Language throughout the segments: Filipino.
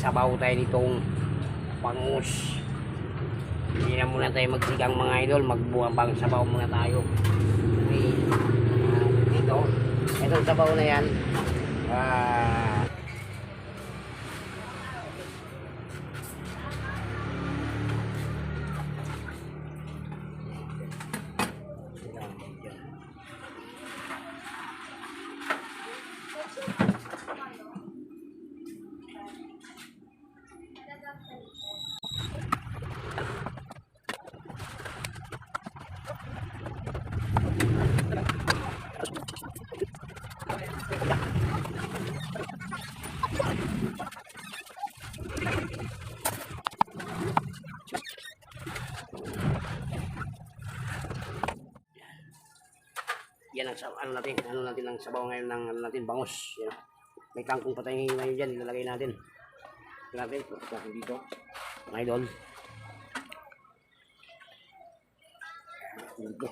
magsabaw tayo nitong bangus. Hindi na muna tayo magsigang mga idol, magbuwang sabaw muna tayo. Okay. Ah, dito, itong sabaw na yan, ah, yan sa- ano natin, ano natin ang sabaw ngayon ng ano natin, bangus. Yan. May kangkong patay ngayon dyan, ilalagay natin. Ito natin, ito dito. Mga idol. Dito.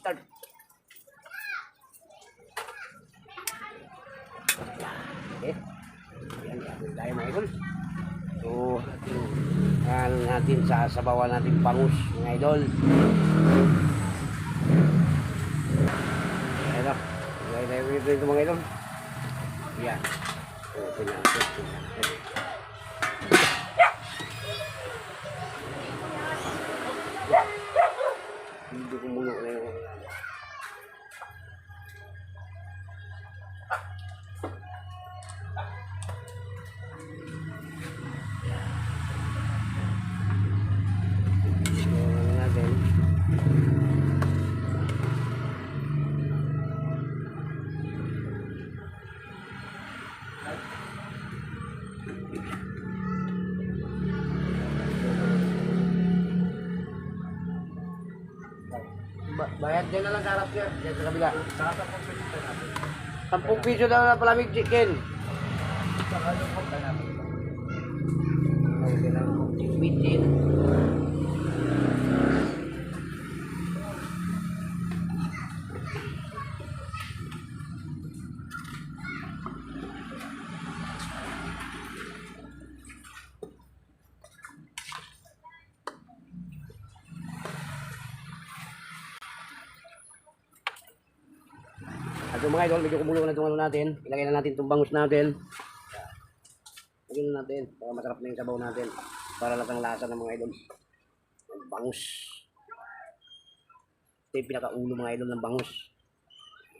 Start. Okay. Yan, gagawin tayo mga idol. So, ano natin sa sabawan natin pangus mga idol. Ayan na. Tayo dito dito mga idol. Yan. So, pinasok, pinasok. Hindi ko muna na bayad din na lang sa harap sir. Sa kabila. Sampung piso daw na palamig chicken. Okay lang. Chicken. Yung mga idol, medyo kumulo na itong ano natin. Ilagay na natin itong bangus natin. Lagyan na natin para masarap na yung sabaw natin. Para lang ang lasa ng mga idol. Ang bangus. Ito yung pinakaulo mga idol ng bangus.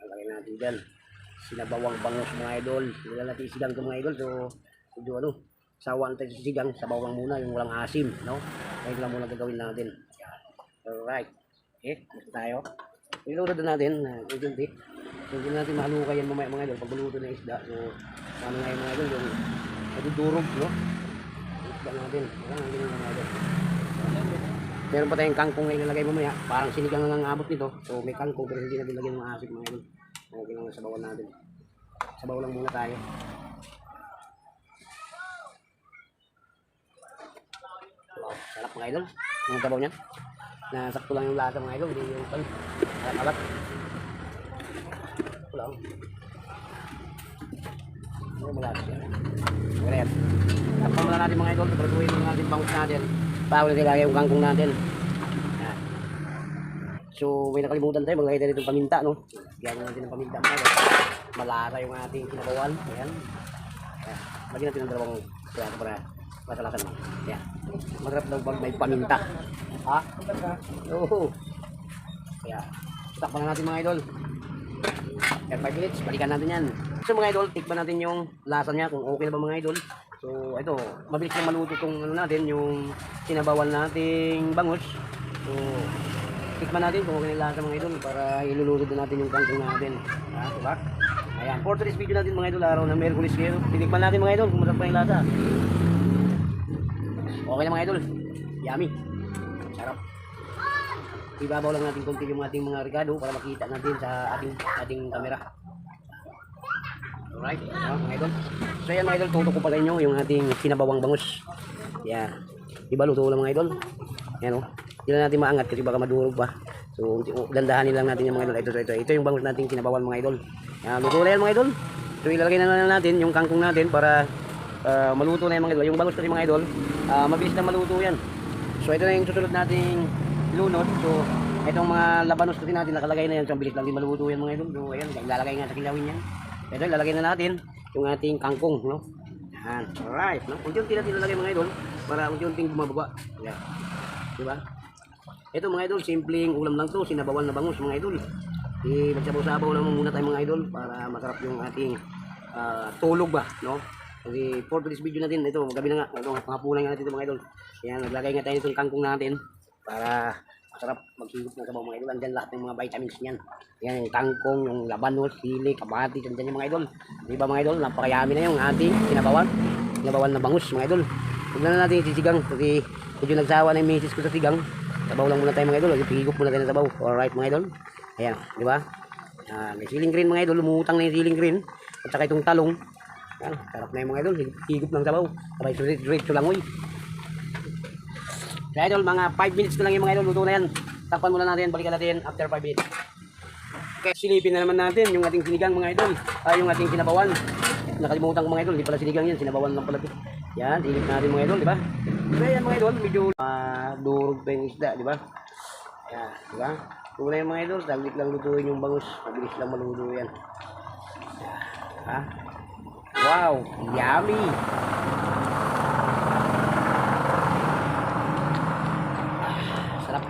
Lagay natin dyan. Sinabawang bangus mga idol. Wala natin isigang ito mga idol. So, medyo ano, sawa natin sa sigang. Sabaw lang muna, yung walang asim. No? Kaya lang muna gagawin natin. Alright. Okay, gusto tayo. Ilulod na natin na uh. So, hindi natin mahalukay yan mamaya mga idol. Pag maluto na isda. So, ano nga yung mga idol, yung nadudurog, no? Isda natin. Wala nga ganyan mga idol. Meron pa tayong kangkong na ilalagay mamaya. Parang sinigang na ang abot nito. So, may kangkong pero hindi natin lagyan ng asik mga idol. Okay lang sa sabawan natin. Sabaw lang muna tayo. Wow, sarap mga idol. Ang sabaw niya. Nasakto lang yung lasa mga idol. Hindi yung pan. Alat-alat. Wala. Ano mga lasa siya? Ganyan. Tapos natin mga idol. Pagkaluin muna natin bangus natin. Bago natin ilagay yung kangkong natin. Yan. So, may nakalimutan tayo. Maglagay tayo dito ng paminta, no? Gagawin natin ng paminta mga idol. Malasa yung ating kinabawan. Ayan. Ayan. Lagyan natin ng dalawang kaya para masalasan mo. Ayan. Masarap daw pag may paminta. Ha? Oo. Kaya, takpan na natin mga idol. Kaya 5 minutes, balikan natin yan. So mga idol, tikman natin yung lasa niya, kung okay na ba mga idol. So ito, mabilis lang maluto itong ano natin, yung sinabawan nating bangus. So, tikman natin kung okay na lasa mga idol para iluluto din natin yung kangkong natin. Ha, diba? Ayan, for today's video natin mga idol, araw ng Merkulis ngayon. Tinikman natin mga idol kung masarap pa yung lasa. Okay na mga idol. Yummy. Sarap. Ibabaw lang natin konti yung ating mga regado para makita natin sa ating ating camera. Alright, ah, mga idol. So yan mga idol, tutok ko pala inyo yung ating sinabawang bangus. Yan. Iba luto lang mga idol. Yan o. Hindi na natin maangat kasi baka madurog pa. So, oh, dandahanin lang natin yung mga idol. Ito, ito, ito. Yung bangus natin kinabawan mga idol. Yan, luto na yan mga idol. So, ilalagay na lang natin yung kangkong natin para ah, maluto na yung mga idol. Yung bangus kasi mga idol, ah, mabilis na maluto yan. So, ito na yung susunod nating lunod. So, itong mga labanos kasi natin nakalagay na yan. So, bilis lang din maluto yan mga idol. So, ayan, ilalagay nga sa kilawin yan. Ito, ilalagay na natin yung ating kangkong, no? Yan, alright, no? Unti-unti natin ilalagay mga idol para unti-unting bumababa. Yan. Diba? Ito mga idol, simpleng ulam lang to, sinabawan na bangus mga idol. I magsabaw-sabaw lang muna tayo mga idol para masarap yung ating ah, tulog ba, no? Kasi for today's video natin, ito, gabi na nga, ito, pangapunan nga natin ito mga idol. Yan, naglagay nga tayo itong kangkong natin para masarap maghigop ng sabaw mga idol. Andyan lahat ng mga vitamins niyan. Yan, yung kangkong, yung labanos, sili, kamati, andyan yung mga idol. Di ba mga idol, napakayami na yung ating sinabawan. Sinabawan na bangus mga idol. Huwag na natin sisigang kasi medyo nagsawa na yung misis ko sa sigang. Sabaw lang muna tayo mga idol. Higop muna tayo ng sabaw. Alright mga idol. Ayan, di ba? Ah, may siling green mga idol. Lumutang na yung siling green. At saka itong talong. Ayan, sarap na yung mga idol. Hig- Higop ng sabaw. Sabay lang uy. Kaya idol, mga 5 minutes na lang yung mga idol. Luto na yan. Takpan muna natin. Balikan natin after 5 minutes. Okay, silipin na naman natin yung ating sinigang mga idol. Ah, yung ating sinabawan. Nakalimutan ko mga idol. Hindi pala sinigang yan. Sinabawan lang pala. Yan, silip natin mga idol, di ba? Kaya yan mga idol, medyo ah, durog pa yung isda, di ba? Yan, di ba? Na yung mga idol, saglit lang lutuin yung bangus. Mabilis lang maluto. Yan, ha? Wow, yummy!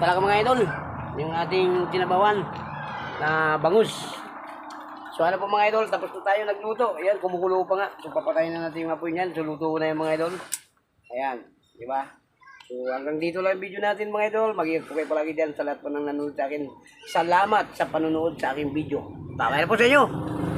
Talaga mga idol. Yung ating tinabawan na bangus. So ano po mga idol, tapos na tayo nagluto. Ayan, kumukulo pa nga. So papatayin na natin yung apoy niyan. So luto na yung mga idol. Ayan, di ba? So hanggang dito lang yung video natin mga idol. Mag-iingat po kayo palagi dyan sa lahat po ng nanonood sa akin. Salamat sa panonood sa aking video. Bye po sa inyo!